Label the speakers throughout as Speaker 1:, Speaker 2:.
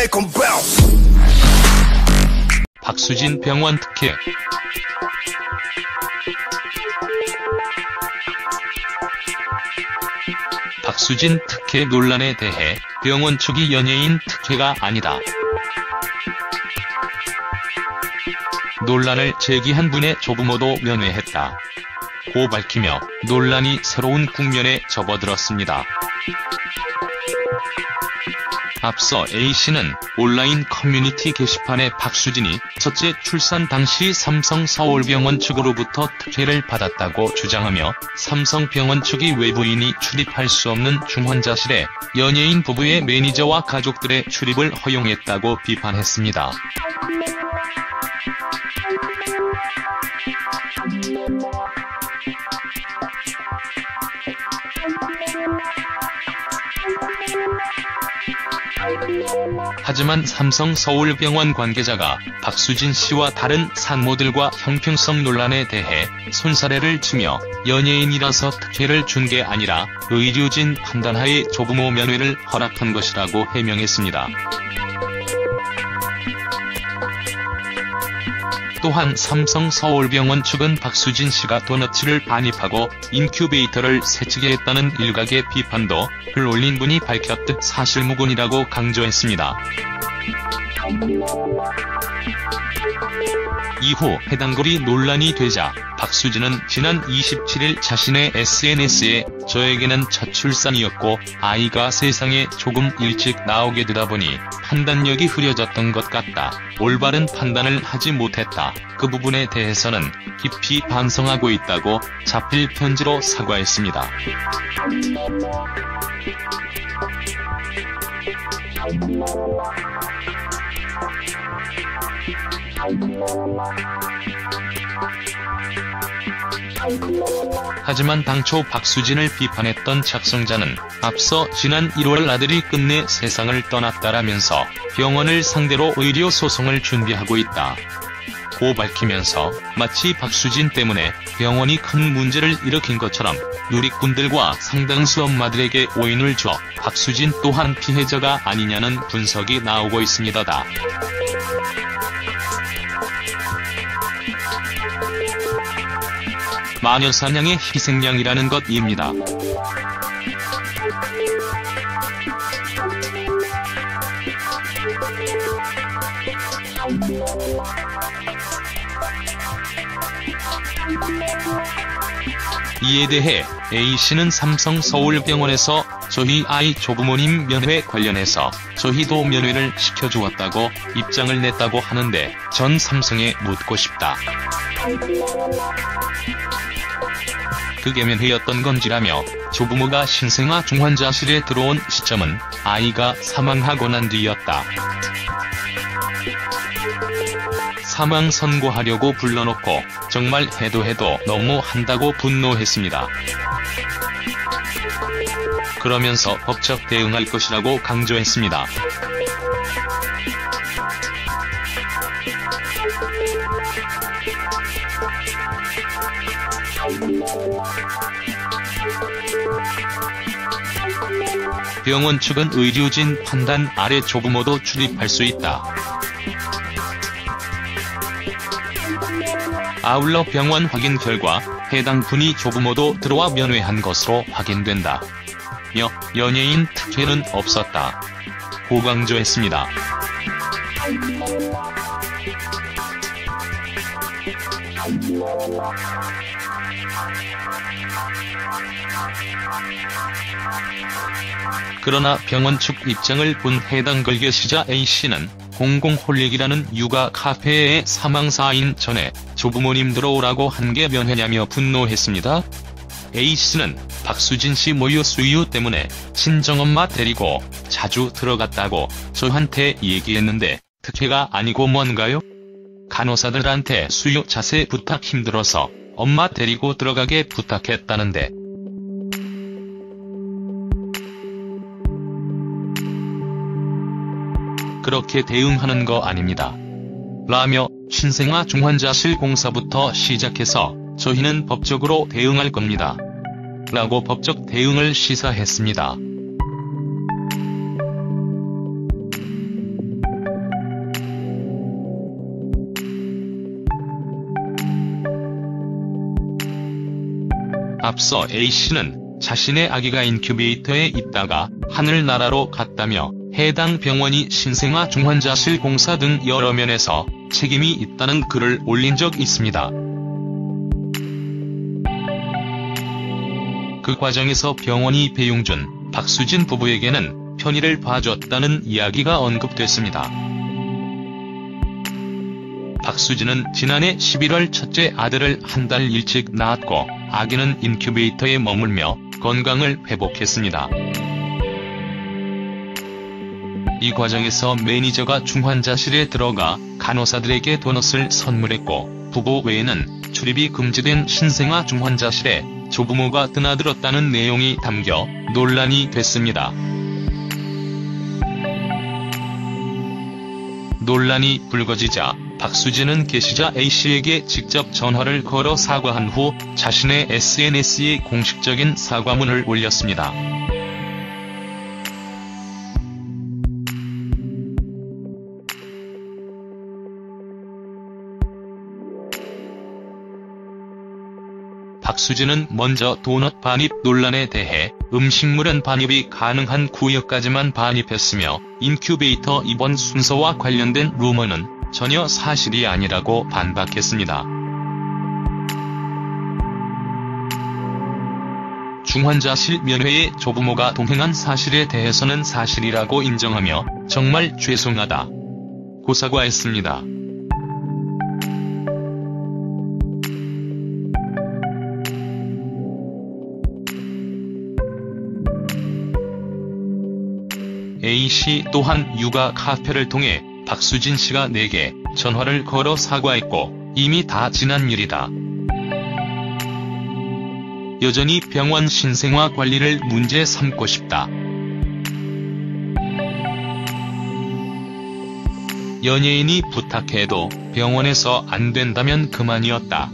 Speaker 1: make 'em bounce.
Speaker 2: 박수진 병원 특혜 박수진 특혜 논란에 대해 병원 측이 연예인 특혜가 아니다. 논란을 제기한 분의 조부모도 면회했다. 고 밝히며 논란이 새로운 국면에 접어들었습니다. 앞서 A씨는 온라인 커뮤니티 게시판에 박수진이 첫째 출산 당시 삼성 서울병원 측으로부터 특혜를 받았다고 주장하며 삼성병원 측이 외부인이 출입할 수 없는 중환자실에 연예인 부부의 매니저와 가족들의 출입을 허용했다고 비판했습니다. 하지만 삼성 서울병원 관계자가 박수진 씨와 다른 산모들과 형평성 논란에 대해 손사래를 치며 연예인이라서 특혜를 준 게 아니라 의료진 판단하에 조부모 면회를 허락한 것이라고 해명했습니다. 또한 삼성 서울병원 측은 박수진 씨가 도너츠를 반입하고 인큐베이터를 세치게 했다는 일각의 비판도 글 올린 분이 밝혔듯 사실무근이라고 강조했습니다. 이후 해당 글이 논란이 되자 박수진은 지난 27일 자신의 SNS에 저에게는 첫 출산이었고 아이가 세상에 조금 일찍 나오게 되다 보니 판단력이 흐려졌던 것 같다. 올바른 판단을 하지 못했다. 그 부분에 대해서는 깊이 반성하고 있다고 자필 편지로 사과했습니다. 하지만 당초 박수진을 비판했던 작성자는 앞서 지난 1월 아들이 끝내 세상을 떠났다라면서 병원을 상대로 의료 소송을 준비하고 있다. 고 밝히면서 마치 박수진 때문에 병원이 큰 문제를 일으킨 것처럼 누리꾼들과 상당수 엄마들에게 오인을 줘 박수진 또한 피해자가 아니냐는 분석이 나오고 있습니다다. 마녀 사냥의 희생양이라는 것입니다. 이에 대해 A씨는 삼성 서울병원에서 저희 아이 조부모님 면회 관련해서 저희도 면회를 시켜주었다고 입장을 냈다고 하는데 전 삼성에 묻고 싶다. 면회였던 건지라며 조부모가 신생아 중환자실에 들어온 시점은 아이가 사망하고 난 뒤였다. 사망 선고하려고 불러놓고 정말 해도 해도 너무 한다고 분노했습니다. 그러면서 법적 대응할 것이라고 강조했습니다. 병원 측은 의료진 판단 아래 조부모도 출입할 수 있다. 아울러 병원 확인 결과 해당 분이 조부모도 들어와 면회한 것으로 확인된다. 며 연예인 특혜는 없었다. 고 강조했습니다. 그러나 병원 측 입장을 본 해당 글 게시자 A씨는 공공홀릭이라는 육아 카페에 사망사인 전에 조부모님 들어오라고 한 게 면회냐며 분노했습니다. A씨는 박수진 씨 모유 수유 때문에 친정엄마 데리고 자주 들어갔다고 저한테 얘기했는데 특혜가 아니고 뭔가요? 간호사들한테 수유 자세 부탁 힘들어서 엄마 데리고 들어가게 부탁했다는데 그렇게 대응하는 거 아닙니다. 라며 신생아 중환자실 공사부터 시작해서 저희는 법적으로 대응할 겁니다. 라고 법적 대응을 시사했습니다. 앞서 A씨는 자신의 아기가 인큐베이터에 있다가 하늘나라로 갔다며 해당 병원이 신생아 중환자실 공사 등 여러 면에서 책임이 있다는 글을 올린 적 있습니다. 그 과정에서 병원이 배용준, 박수진 부부에게는 편의를 봐줬다는 이야기가 언급됐습니다. 박수진은 지난해 11월 첫째 아들을 한 달 일찍 낳았고 아기는 인큐베이터에 머물며 건강을 회복했습니다. 이 과정에서 매니저가 중환자실에 들어가 간호사들에게 도넛을 선물했고 부부 외에는 출입이 금지된 신생아 중환자실에 조부모가 드나들었다는 내용이 담겨 논란이 됐습니다. 논란이 불거지자 박수진은 게시자 A씨에게 직접 전화를 걸어 사과한 후 자신의 SNS에 공식적인 사과문을 올렸습니다. 수진은 먼저 도넛 반입 논란에 대해 음식물은 반입이 가능한 구역까지만 반입했으며 인큐베이터 입원 순서와 관련된 루머는 전혀 사실이 아니라고 반박했습니다. 중환자실 면회에 조부모가 동행한 사실에 대해서는 사실이라고 인정하며 정말 죄송하다. 고사과했습니다. 씨 또한 육아 카페를 통해 박수진 씨가 내게 전화를 걸어 사과했고 이미 다 지난 일이다. 여전히 병원 신생아 관리를 문제 삼고 싶다. 연예인이 부탁해도 병원에서 안 된다면 그만이었다.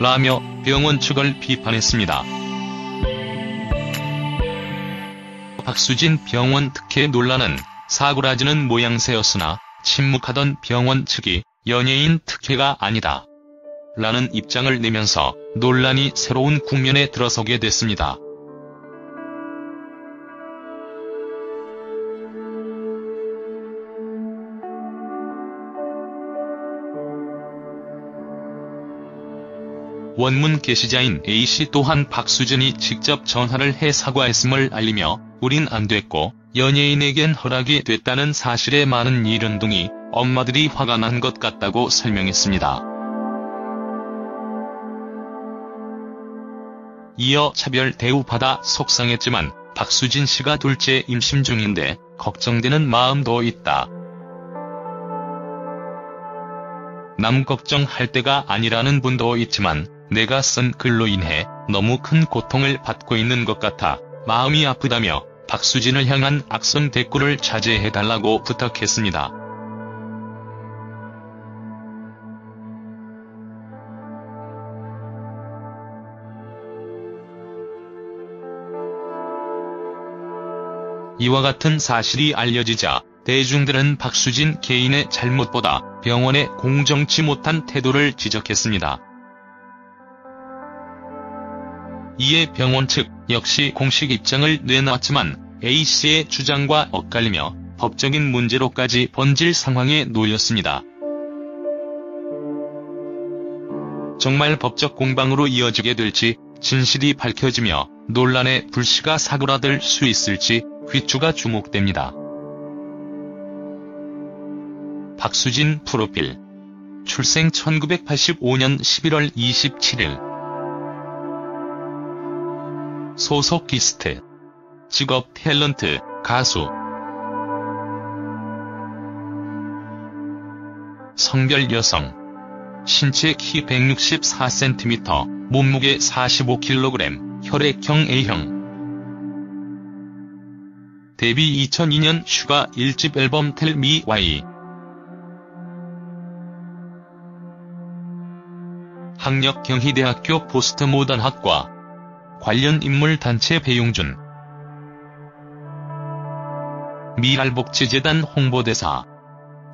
Speaker 2: 라며 병원 측을 비판했습니다. 박수진 병원 특혜 논란은 사고라지는 모양새였으나 침묵하던 병원 측이 연예인 특혜가 아니다. 라는 입장을 내면서 논란이 새로운 국면에 들어서게 됐습니다. 원문 게시자인 A씨 또한 박수진이 직접 전화를 해 사과했음을 알리며 우린 안 됐고 연예인에겐 허락이 됐다는 사실에 많은 이른둥이 엄마들이 화가 난 것 같다고 설명했습니다. 이어 차별 대우받아 속상했지만 박수진 씨가 둘째 임신 중인데 걱정되는 마음도 있다. 남 걱정할 때가 아니라는 분도 있지만 내가 쓴 글로 인해 너무 큰 고통을 받고 있는 것 같아 마음이 아프다며 박수진을 향한 악성 댓글을 자제해달라고 부탁했습니다. 이와 같은 사실이 알려지자 대중들은 박수진 개인의 잘못보다 병원의 공정치 못한 태도를 지적했습니다. 이에 병원 측 역시 공식 입장을 내놨지만 A씨의 주장과 엇갈리며 법적인 문제로까지 번질 상황에 놓였습니다. 정말 법적 공방으로 이어지게 될지 진실이 밝혀지며 논란의 불씨가 사그라들 수 있을지 귀추가 주목됩니다. 박수진 프로필 출생 1985년 11월 27일 소속 기스트 직업 탤런트 가수. 성별 여성 신체 키 164cm 몸무게 45kg 혈액형 A형. 데뷔 2002년 슈가 1집 앨범 텔미 Y 학력 경희대학교 포스트모던학과 관련 인물 단체 배용준. 미랄복지재단 홍보대사.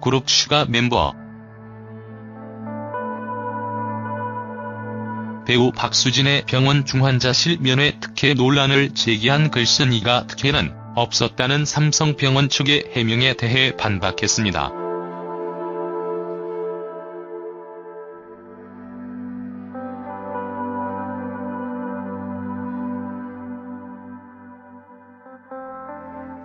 Speaker 2: 그룹 슈가 멤버. 배우 박수진의 병원 중환자실 면회 특혜 논란을 제기한 글쓴이가 특혜는 없었다는 삼성병원 측의 해명에 대해 반박했습니다.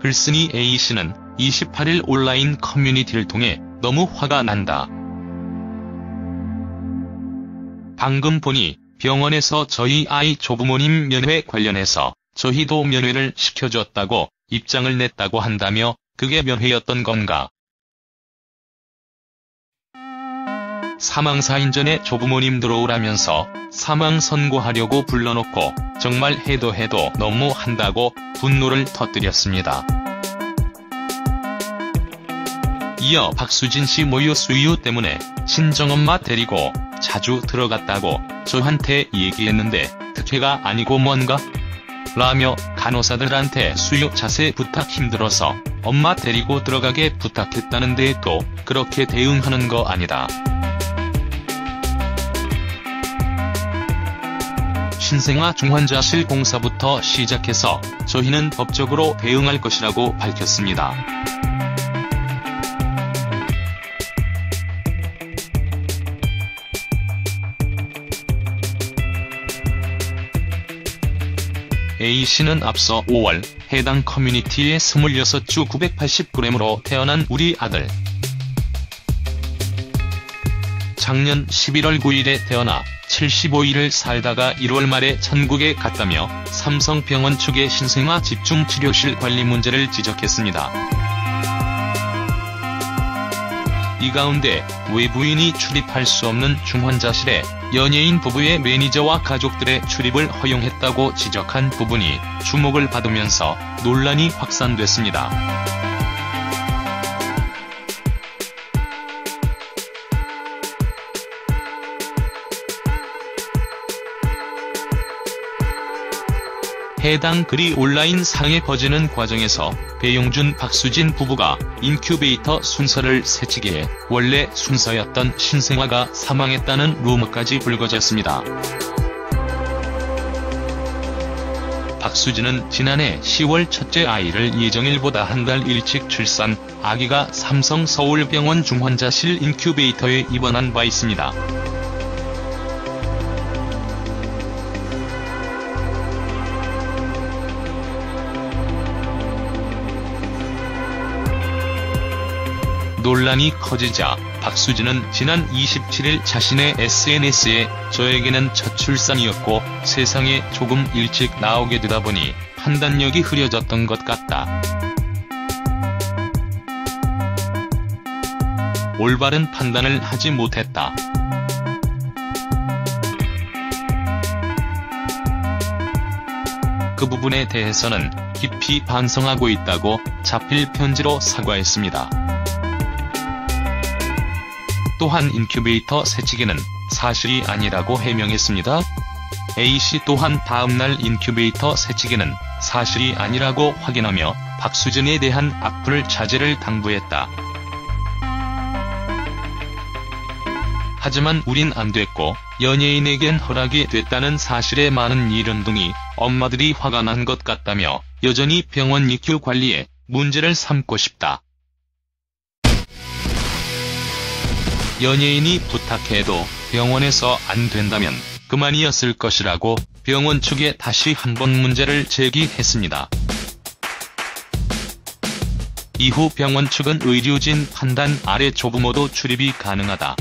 Speaker 2: 글쓴이 A씨는 28일 온라인 커뮤니티를 통해 너무 화가 난다. 방금 보니 병원에서 저희 아이 조부모님 면회 관련해서 저희도 면회를 시켜줬다고 입장을 냈다고 한다며 그게 면회였던 건가. 사망사인 전에 조부모님 들어오라면서 사망 선고하려고 불러놓고 정말 해도 해도 너무 한다고 분노를 터뜨렸습니다. 이어 박수진 씨 모유 수유 때문에 친정엄마 데리고 자주 들어갔다고 저한테 얘기했는데 특혜가 아니고 뭔가? 라며 간호사들한테 수유 자세 부탁 힘들어서 엄마 데리고 들어가게 부탁했다는데 또 그렇게 대응하는 거 아니다. 신생아 중환자실 공사부터 시작해서 저희는 법적으로 대응할 것이라고 밝혔습니다. A씨는 앞서 5월 해당 커뮤니티에 26주 980g으로 태어난 우리 아들. 작년 11월 9일에 태어나 75일을 살다가 1월 말에 천국에 갔다며 삼성병원 측의 신생아 집중치료실 관리 문제를 지적했습니다. 이 가운데 외부인이 출입할 수 없는 중환자실에 연예인 부부의 매니저와 가족들의 출입을 허용했다고 지적한 부분이 주목을 받으면서 논란이 확산됐습니다. 해당 글이 온라인 상에 퍼지는 과정에서 배용준 박수진 부부가 인큐베이터 순서를 새치기에 원래 순서였던 신생아가 사망했다는 루머까지 불거졌습니다. 박수진은 지난해 10월 첫째 아이를 예정일보다 한 달 일찍 출산, 아기가 삼성 서울병원 중환자실 인큐베이터에 입원한 바 있습니다. 논란이 커지자 박수진은 지난 27일 자신의 SNS에 저에게는 첫 출산이었고 세상에 조금 일찍 나오게 되다 보니 판단력이 흐려졌던 것 같다. 올바른 판단을 하지 못했다. 그 부분에 대해서는 깊이 반성하고 있다고 자필 편지로 사과했습니다. 또한 인큐베이터 새치기는 사실이 아니라고 해명했습니다. A씨 또한 다음날 인큐베이터 새치기는 사실이 아니라고 확인하며 박수진에 대한 악플 자제를 당부했다. 하지만 우린 안 됐고 연예인에겐 허락이 됐다는 사실에 많은 이른둥이 엄마들이 화가 난 것 같다며 여전히 병원 니큐 관리에 문제를 삼고 싶다. 연예인이 부탁해도 병원에서 안 된다면 그만이었을 것이라고 병원 측에 다시 한번 문제를 제기했습니다. 이후 병원 측은 의료진 판단 아래 조부모도 출입이 가능하다.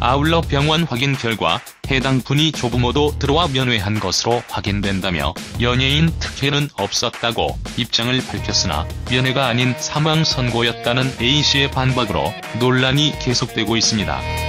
Speaker 2: 아울러 병원 확인 결과 해당 분이 조부모도 들어와 면회한 것으로 확인된다며 연예인 특혜는 없었다고 입장을 밝혔으나 면회가 아닌 사망 선고였다는 A씨의 반박으로 논란이 계속되고 있습니다.